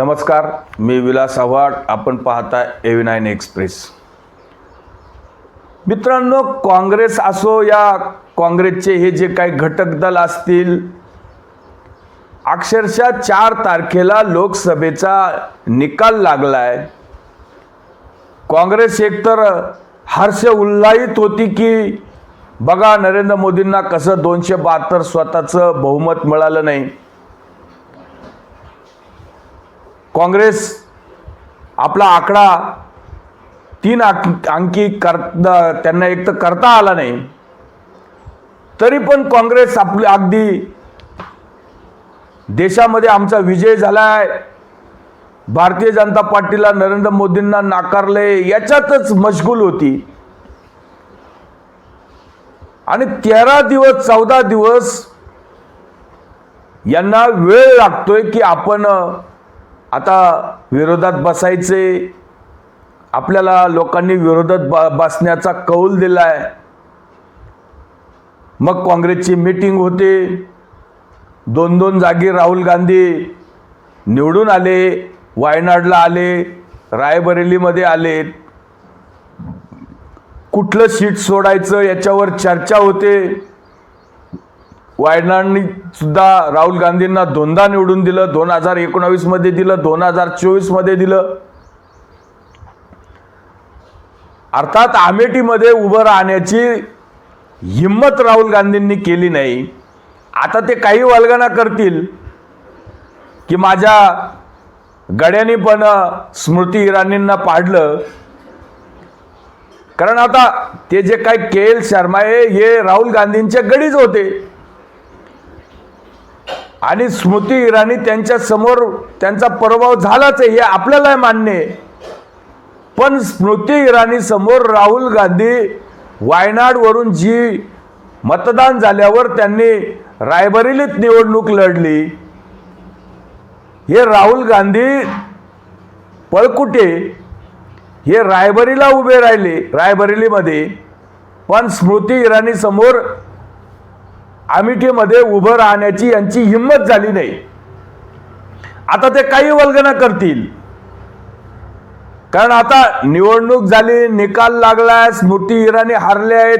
नमस्कार मी विलास आव्हाड. आपण पाहता एव्ही नाईन एक्सप्रेस मित्रांनो काँग्रेस असो या काँग्रेसचे हे जे काही घटक दल असतील अक्षरशः चार तारखेला लोकसभेचा निकाल लागलाय. काँग्रेस एकतर हर्ष उल्लायित होती की बघा नरेंद्र मोदींना कसं दोनशे बहात्तर स्वतःचं बहुमत मिळालं नाही. काँग्रेस आपला आकडा तीन अंकी कर त्यांना एक तर करता आला नाही. तरी पण काँग्रेस आपली अगदी देशामध्ये आमचा विजय झालाय. भारतीय जनता पार्टीला नरेंद्र मोदींना नाकारले याच्यातच मशगूल होती. आणि तेरा दिवस चौदा दिवस यांना वेळ लागतोय की आपण आता विरोधात बसायचे आपल्याला लोकांनी विरोधात ब बसण्याचा कौल दिलाय. मग काँग्रेसची मीटिंग होते. दोन दोन जागी राहुल गांधी निवडून आले वायनाडला आले रायबरेलीमध्ये आले. कुठलं सीट सोडायचं याच्यावर चर्चा होते. वायनाडनी सुद्धा राहुल गांधींना दोनदा निवडून दिलं दोन हजार एकोणावीसमध्ये दिलं दोन हजार चोवीसमध्ये दिलं. अर्थात अमेठीमध्ये उभं राहण्याची हिंमत राहुल गांधींनी केली नाही. आता ते काही वल्गना करतील की माझ्या गड्याने पण स्मृती इराणींना पाडलं. कारण आता ते जे काय के एल शर्मा आहे हे राहुल गांधींचे गडीच होते. आणि स्मृती इराणी त्यांच्यासमोर त्यांचा पराभव झालाच आहे हे आपल्याला मान्य आहे. पण स्मृती इराणी समोर राहुल गांधी वायनाडवरून जी मतदान झाल्यावर त्यांनी रायबरेलीत निवडणूक लढली. हे राहुल गांधी पळकुटे हे रायबरीला उभे राहिले रायबरेलीमध्ये. पण स्मृती इराणी समोर अमिठीमध्ये उभं राहण्याची यांची हिंमत झाली नाही. आता ते काही वल्गना करतील. कारण आता निवडणूक झाली निकाल लागलाय स्मृती इराणी हारले आहेत.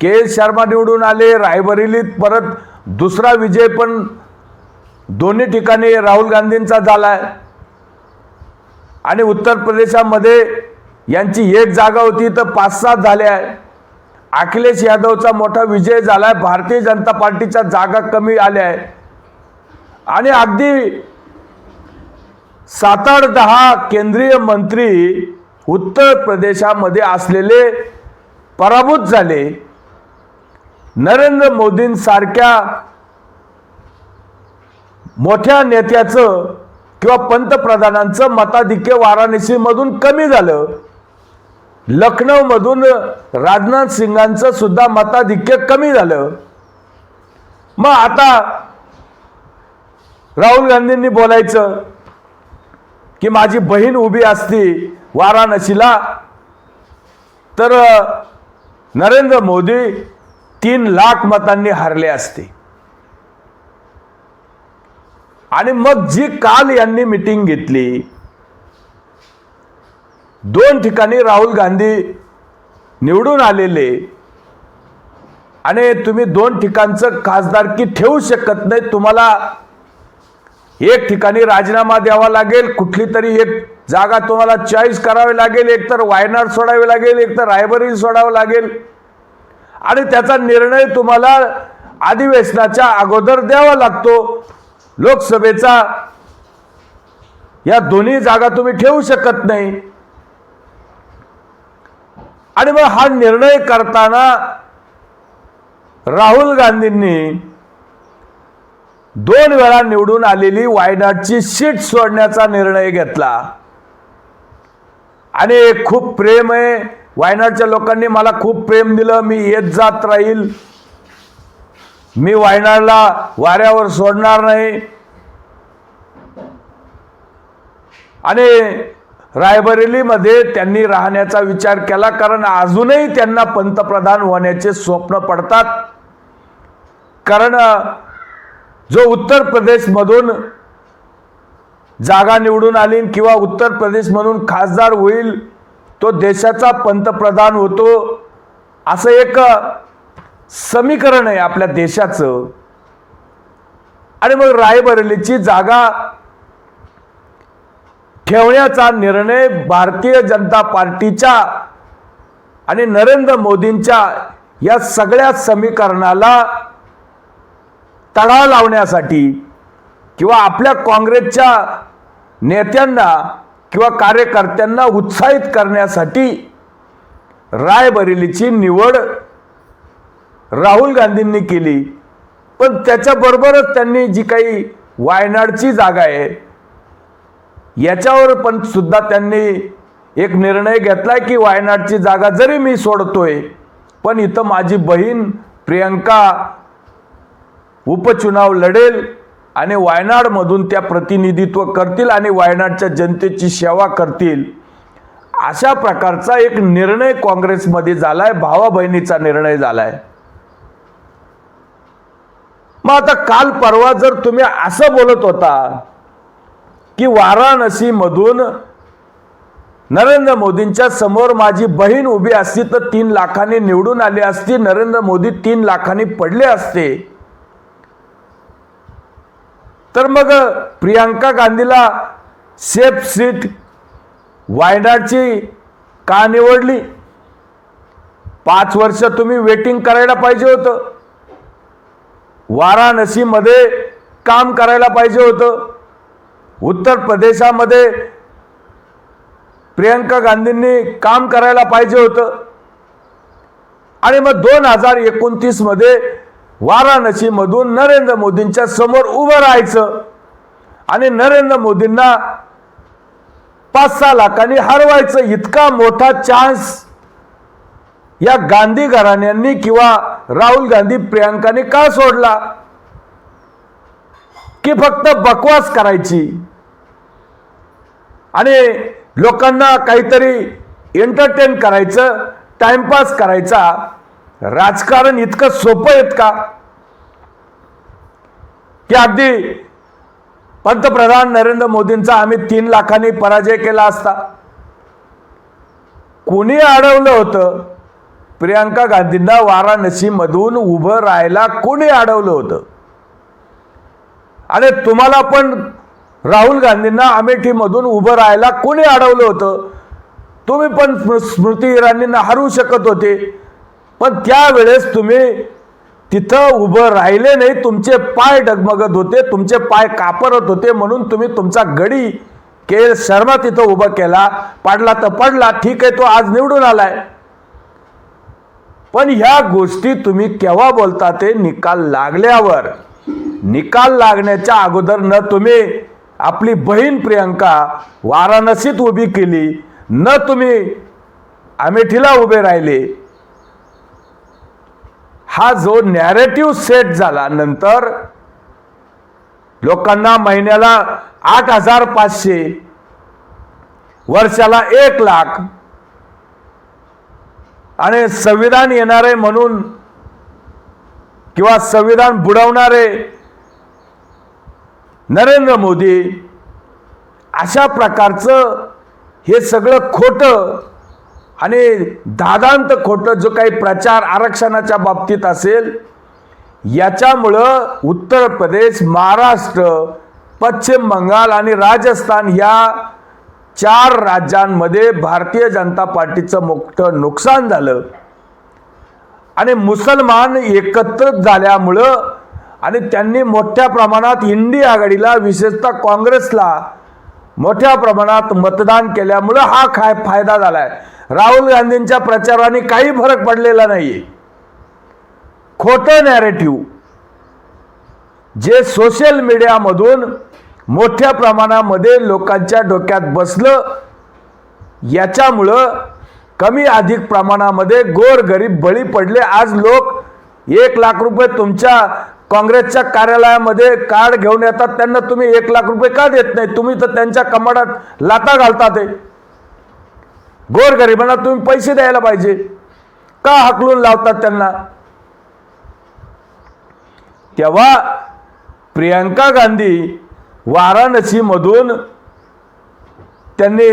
के. एल शर्मा निवडून आले रायबरेलीत परत दुसरा विजय पण दोन्ही ठिकाणी राहुल गांधींचा झालाय. आणि उत्तर प्रदेशामध्ये यांची एक जागा होती तर पाच सात झाल्या आहे. अखिलेश यादवचा मोठा विजय झालाय. भारतीय जनता पार्टीच्या जागा कमी आल्या आहे. आणि अगदी सात आठ दहा केंद्रीय मंत्री उत्तर प्रदेशामध्ये असलेले पराभूत झाले. नरेंद्र मोदींसारख्या मोठ्या नेत्याचं किंवा पंतप्रधानांचं मताधिक्य वाराणसीमधून कमी झालं. लखनौमधून राजनाथ सिंगांचं सुद्धा मताधिक्य कमी झालं. मग आता राहुल गांधींनी बोलायचं की माझी बहीण उभी असती वाराणसीला तर नरेंद्र मोदी तीन लाख मतांनी हारले असते. आणि मग जी काल यांनी मिटिंग घेतली दोन ठिकाणी राहुल गांधी निवडून आलेले आणि तुम्ही दोन ठिकाणचं खासदारकी ठेवू शकत नाही तुम्हाला एक ठिकाणी राजीनामा द्यावा लागेल कुठली तरी एक जागा तुम्हाला चॉईस करावी लागेल एक तर वायनाड सोडावी लागेल एक तर रायबरेली सोडावं लागेल. आणि त्याचा निर्णय तुम्हाला अधिवेशनाच्या अगोदर द्यावा लागतो. लोकसभेचा या दोन्ही जागा तुम्ही ठेवू शकत नाही. आणि मग हा निर्णय करताना राहुल गांधींनी दोन वेळा निवडून आलेली वायनाडची सीट सोडण्याचा निर्णय घेतला. आणि खूप प्रेम आहे. वायनाडच्या लोकांनी मला खूप प्रेम दिलं. मी येत जात राहील. मी वायनाडला वाऱ्यावर सोडणार नाही. आणि रायबरेलीमध्ये त्यांनी राहण्याचा विचार केला कारण अजूनही त्यांना पंतप्रधान होण्याचे स्वप्न पडतात. कारण जो उत्तर प्रदेशमधून जागा निवडून आली किंवा उत्तर प्रदेश म्हणून खासदार होईल तो देशाचा पंतप्रधान होतो असं एक समीकरण आहे आपल्या देशाचं. आणि मग रायबरेलीची जागा ठेवण्याचा निर्णय भारतीय जनता पार्टीच्या आणि नरेंद्र मोदींच्या या सगळ्या समीकरणाला तडा लावण्यासाठी किंवा आपल्या काँग्रेसच्या नेत्यांना किंवा कार्यकर्त्यांना उत्साहित करण्यासाठी रायबरेलीची निवड राहुल गांधींनी केली. पण त्याच्याबरोबरच त्यांनी जी काही वायनाडची जागा आहे याच्यावर पण सुद्धा त्यांनी एक निर्णय घेतलाय की वायनाडची जागा जरी मी सोडतोय पण इथं माझी बहीण प्रियंका उपचुनाव लढेल आणि वायनाडमधून त्या प्रतिनिधित्व करतील आणि वायनाडच्या जनतेची सेवा करतील. अशा प्रकारचा एक निर्णय काँग्रेसमध्ये झालाय भावा बहिणीचा निर्णय झालाय. मग आता काल परवा जर तुम्ही असं बोलत होता की वाराणसीमधून नरेंद्र मोदींच्या समोर माझी बहीण उभी असती तर तीन लाखांनी निवडून आली असती नरेंद्र मोदी तीन लाखांनी पडले असते. तर मग प्रियांका गांधीला सेफ सीट वायनाडची का निवडली? पाच वर्ष तुम्ही वेटिंग करायला पाहिजे होतं. वाराणसीमध्ये काम करायला पाहिजे होतं. उत्तर प्रदेशामध्ये प्रियंका गांधींनी काम करायला पाहिजे होतं. आणि मग दोन हजार एकोणतीसमध्ये वाराणसीमधून नरेंद्र मोदींच्या समोर उभं राहायचं. आणि नरेंद्र मोदींना पाच सहा लाखांनी हरवायचं. इतका मोठा चान्स या गांधी घराण्यांनी किंवा राहुल गांधी प्रियांकाने का सोडला? की फक्त बकवास करायची. आणि लोकांना काहीतरी एंटरटेन करायचं टाइमपास करायचा राजकारण इतकं सोपं आहेत का? की अगदी पंतप्रधान नरेंद्र मोदींचा आम्ही तीन लाखांनी पराजय केला असता. कोणी अडवलं होतं? प्रियांका गांधींना वाराणसीमधून उभं राहायला कोणी अडवलं होतं? आणि तुम्हाला पण राहुल गांधींना अमेठीमधून उभं राहायला कोणी अडवलं होतं? तुम्ही पण स्मृती इराणींना हरवू शकत होते. पण त्यावेळेस तुम्ही तिथं उभं राहिले नाही तुमचे पाय डगमगत होते तुमचे पाय कापरत होते म्हणून तुम्ही तुमचा गडी के. एल. शर्मा तिथं उभं केला. पाडला तर पडला ठीक आहे तो आज निवडून आलाय. पण ह्या गोष्टी तुम्ही केव्हा बोलता ते निकाल लागल्यावर. निकाल लागण्याच्या अगोदर न तुम्ही आपली बहीण प्रियंका वाराणसीत उभी केली न तुम्ही अमेठीला उभे राहिले. हा जो नॅरेटिव्ह सेट झाला नंतर लोकांना महिन्याला आठ हजार पाचशे वर्षाला एक लाख आणि संविधान येणारे म्हणून किंवा संविधान बुडवणारे नरेंद्र मोदी अशा प्रकारचं हे सगळं खोटं आणि दादांत खोटं जो काही प्रचार आरक्षणाच्या बाबतीत असेल याच्यामुळं उत्तर प्रदेश महाराष्ट्र पश्चिम बंगाल आणि राजस्थान या चार राज्यांमध्ये भारतीय जनता पार्टीचं मोठं नुकसान झालं. आणि मुसलमान एकत्रित झाल्यामुळं आणि त्यांनी मोठ्या प्रमाणात इंडी आघाडीला विशेषतः काँग्रेसला मोठ्या प्रमाणात मतदान केल्यामुळं हा काय फायदा झालाय. राहुल गांधींच्या प्रचाराने काही फरक पडलेला नाही खोटं नॅरेटिव्ह जे सोशल मीडियामधून मोठ्या प्रमाणामध्ये लोकांच्या डोक्यात बसलं याच्यामुळं कमी अधिक प्रमाणामध्ये गोरगरीब बळी पडले. आज लोक एक लाख रुपये तुमच्या काँग्रेसच्या कार्यालयामध्ये कार्ड घेऊन येतात त्यांना तुम्ही एक लाख रुपये का देत नाही? तुम्ही तर त्यांच्या कमाडात लाता घालता ते गोर गरिबांना तुम्ही पैसे द्यायला पाहिजे. का हकलून लावतात त्यांना? तेव्हा प्रियंका गांधी वाराणसीमधून त्यांनी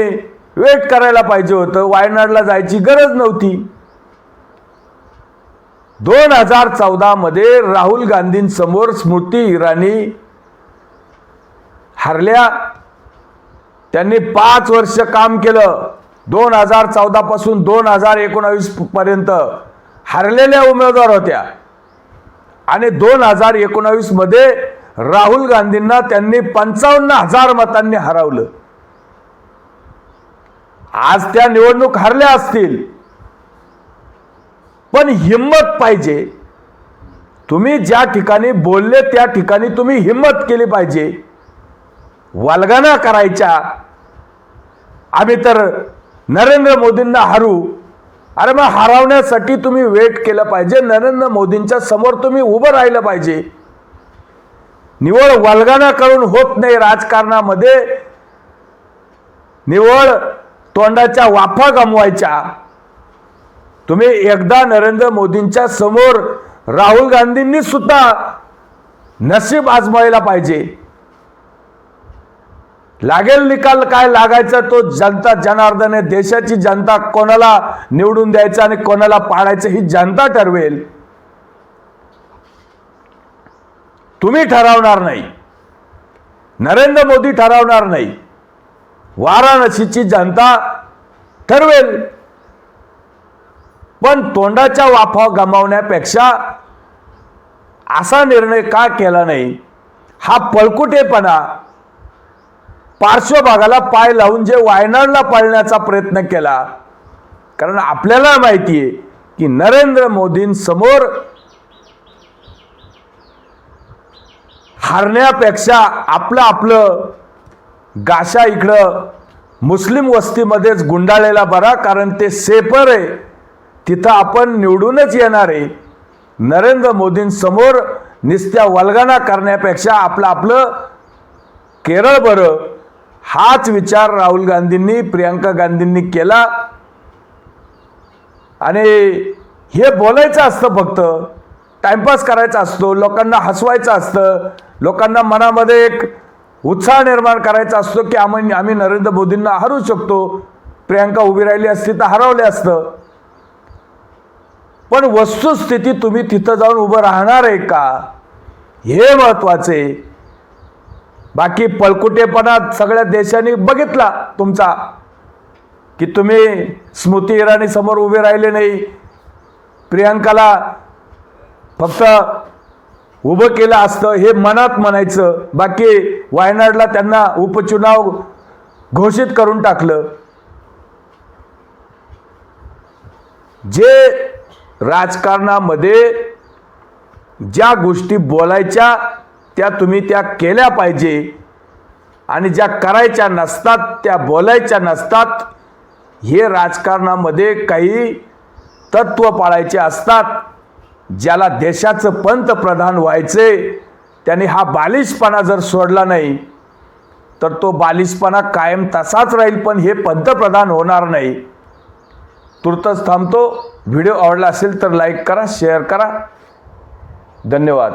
वेट करायला पाहिजे होतं. वायनाडला जायची गरज नव्हती. दोन हजार चौदामध्ये राहुल गांधींसमोर स्मृती इराणी हरल्या. त्यांनी पाच वर्ष काम केलं. दोन हजार चौदापासून दोन हजार एकोणावीस पर्यंत हरलेल्या उमेदवार होत्या. आणि दोन हजार एकोणावीसमध्ये राहुल गांधींना त्यांनी पंचावन्न हजार मतांनी हरवलं. आज त्या निवडणूक हरल्या असतील. पण हिंमत पाहिजे. तुम्ही ज्या ठिकाणी बोलले त्या ठिकाणी तुम्ही हिंमत केली पाहिजे. वालगाना करायच्या. आम्ही तर नरेंद्र मोदींना हरू. अरे मग हरवण्यासाठी तुम्ही वेट केलं पाहिजे. नरेंद्र मोदींच्या समोर तुम्ही उभं राहिलं पाहिजे. निवड वालगाना करून होत नाही राजकारणामध्ये. निवड तोंडाच्या वाफा गमवायच्या. तुम्ही एकदा नरेंद्र मोदींच्या समोर राहुल गांधींनी सुद्धा नशीब आजमायला पाहिजे. लागेल निकाल काय लागायचा तो जनता जनार्दन आहे. देशाची जनता कोणाला निवडून द्यायचं आणि कोणाला पाडायचं ही जनता ठरवेल. तुम्ही ठरवणार नाही. नरेंद्र मोदी ठरवणार नाही. वाराणसीची जनता ठरवेल. पण तोंडाच्या वाफा गमावण्यापेक्षा असा निर्णय का केला नाही? हा पळकुटेपणा पार्श्वभागाला पाय लावून जे वायनाडला पाळण्याचा प्रयत्न केला कारण आपल्याला माहिती आहे की नरेंद्र मोदींसमोर हारण्यापेक्षा आपलं आपलं गाशा इकडं मुस्लिम वस्तीमध्येच गुंडाळलेला बरा कारण ते सेपर आहे. तिथं आपण निवडूनच येणार आहे. नरेंद्र मोदींसमोर निस्त्या वल्गना करण्यापेक्षा आपलं आपलं केरळ बरं. हाच विचार राहुल गांधींनी प्रियांका गांधींनी केला. आणि हे बोलायचं असतं फक्त. टाइमपास करायचा असतो लोकांना हसवायचं असतं. लोकांना मनामध्ये एक उत्साह निर्माण करायचा असतो की आम्ही आम्ही नरेंद्र मोदींना हरू शकतो. प्रियांका उभी राहिली असती तर हरवले असतं. पण वस्तुस्थिती तुम्ही तिथं जाऊन उभं राहणार आहे का? हे महत्त्वाचे. बाकी पळकुटेपणा सगळ्या देशांनी बघितला तुमचा की तुम्ही स्मृती इराणी समोर उभे राहिले नाही. प्रियांकाला फक्त उभं केलं असतं हे मनात म्हणायचं. बाकी वायनाडला त्यांना उपचुनाव घोषित करून टाकलं. जे राजकारणामध्ये ज्या गोष्टी बोलायच्या त्या तुम्ही त्या केल्या पाहिजे. आणि ज्या करायच्या नसतात त्या बोलायच्या नसतात हे राजकारणामध्ये काही तत्व पाळायचे असतात ज्याला देशाचं पंतप्रधान व्हायचे त्याने हा बालिशपणा जर सोडला नाही तर तो बालिशपणा कायम तसाच राहील पण हे पंतप्रधान होणार नाही. तुर्तच थांबतो. व्हिडिओ आवडला असेल तर लाईक करा शेअर करा. धन्यवाद.